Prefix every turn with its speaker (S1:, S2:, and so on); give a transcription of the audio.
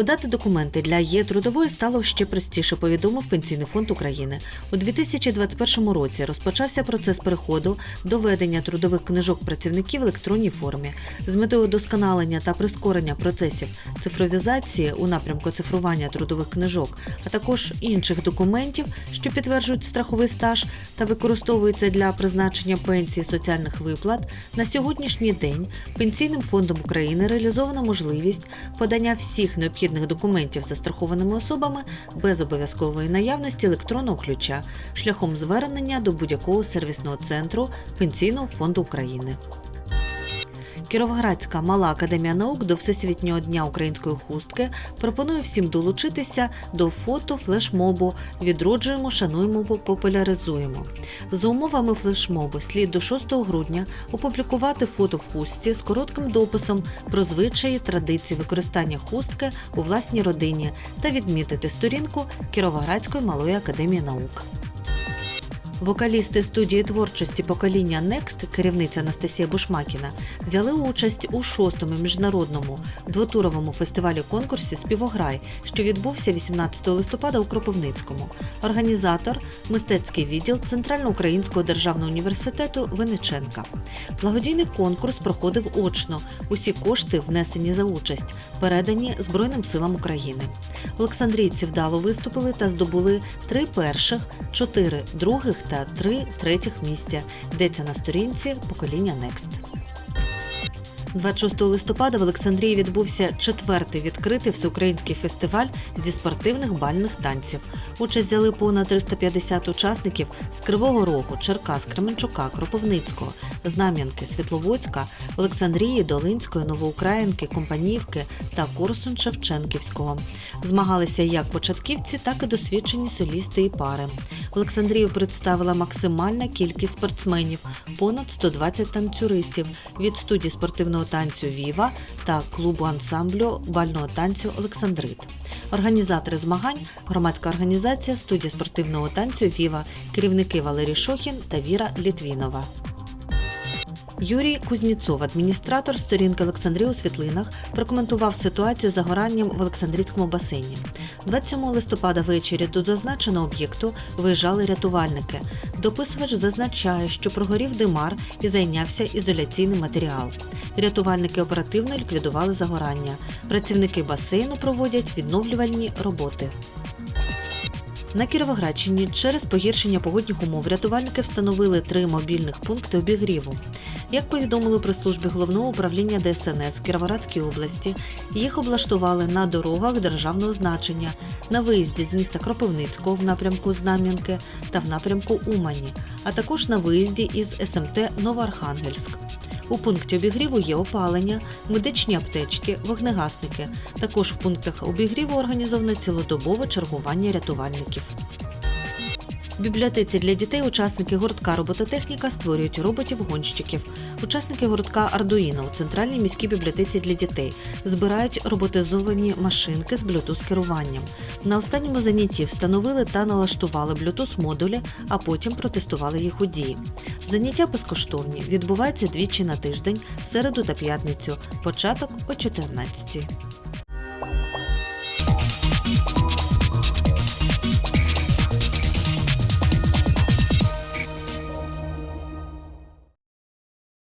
S1: Подати документи для є трудової стало ще простіше, повідомив Пенсійний фонд України. У 2021 році розпочався процес переходу до ведення трудових книжок працівників в електронній формі з метою удосконалення та прискорення процесів цифровізації у напрямку цифрування трудових книжок, а також інших документів, що підтверджують страховий стаж та використовуються для призначення пенсії соціальних виплат. На сьогоднішній день Пенсійним фондом України реалізована можливість подання всіх необхідних документів застрахованими особами без обов'язкової наявності електронного ключа шляхом звернення до будь-якого сервісного центру Пенсійного фонду України. Кіровоградська мала академія наук до Всесвітнього дня української хустки пропонує всім долучитися до фото флешмобу Відроджуємо, шануємо, популяризуємо. За умовами флешмобу слід до 6 грудня опублікувати фото в хустці з коротким дописом про звичаї традиції використання хустки у власній родині та відмітити сторінку Кіровоградської малої академії наук. Вокалісти студії творчості покоління Next, керівниця Анастасія Бушмакіна, взяли участь у шостому міжнародному двотуровому фестивалі конкурсі Співограй, що відбувся 18 листопада у Кропивницькому. Організатор мистецький відділ Центральноукраїнського державного університету Винниченка. Благодійний конкурс проходив очно. Усі кошти, внесені за участь, передані Збройним силам України. Олександрійці вдало виступили та здобули три перших, чотири других та три третіх місця. Йдеться на сторінці покоління Next. 26 листопада в Олександрії відбувся четвертий відкритий всеукраїнський фестиваль зі спортивних бальних танців. Участь взяли понад 350 учасників з Кривого Рогу, Черкас, Кременчука, Кропивницького, Знам'янки, Світловодська, Олександрії, Долинської, Новоукраїнки, Компанівки та Корсун Шевченківського. Змагалися як початківці, так і досвідчені солісти і пари. Олександрію представила максимальна кількість спортсменів понад 120 танцюристів від студії спортивного танцю Віва та клубу ансамблю бального танцю Олександрит. Організатори змагань громадська організація студія спортивного танцю Віва, керівники Валерій Шохін та Віра Літвінова. Юрій Кузніцов, адміністратор сторінки Олександрії у світлинах, прокоментував ситуацію з загоранням в Олександрійському басейні. 27 листопада ввечері до зазначеного об'єкту виїжджали рятувальники. Дописувач зазначає, що прогорів димар і зайнявся ізоляційний матеріал. Рятувальники оперативно ліквідували загорання. Працівники басейну проводять відновлювальні роботи. На Кіровоградщині через погіршення погодних умов рятувальники встановили три мобільних пункти обігріву. Як повідомили при службі головного управління ДСНС в Кіровоградській області, їх облаштували на дорогах державного значення, на виїзді з міста Кропивницького в напрямку Знам'янки та в напрямку Умані, а також на виїзді із СМТ Новоархангельськ. У пункті обігріву є опалення, медичні аптечки, вогнегасники. Також в пунктах обігріву організоване цілодобове чергування рятувальників. В бібліотеці для дітей учасники гуртка робототехніка створюють роботів-гонщиків. Учасники гуртка Ардуїно у центральній міській бібліотеці для дітей збирають роботизовані машинки з Bluetooth керуванням. На останньому занятті встановили та налаштували Bluetooth модулі, а потім протестували їх у дії. Заняття безкоштовні, відбуваються двічі на тиждень, в середу та п'ятницю. Початок о 14.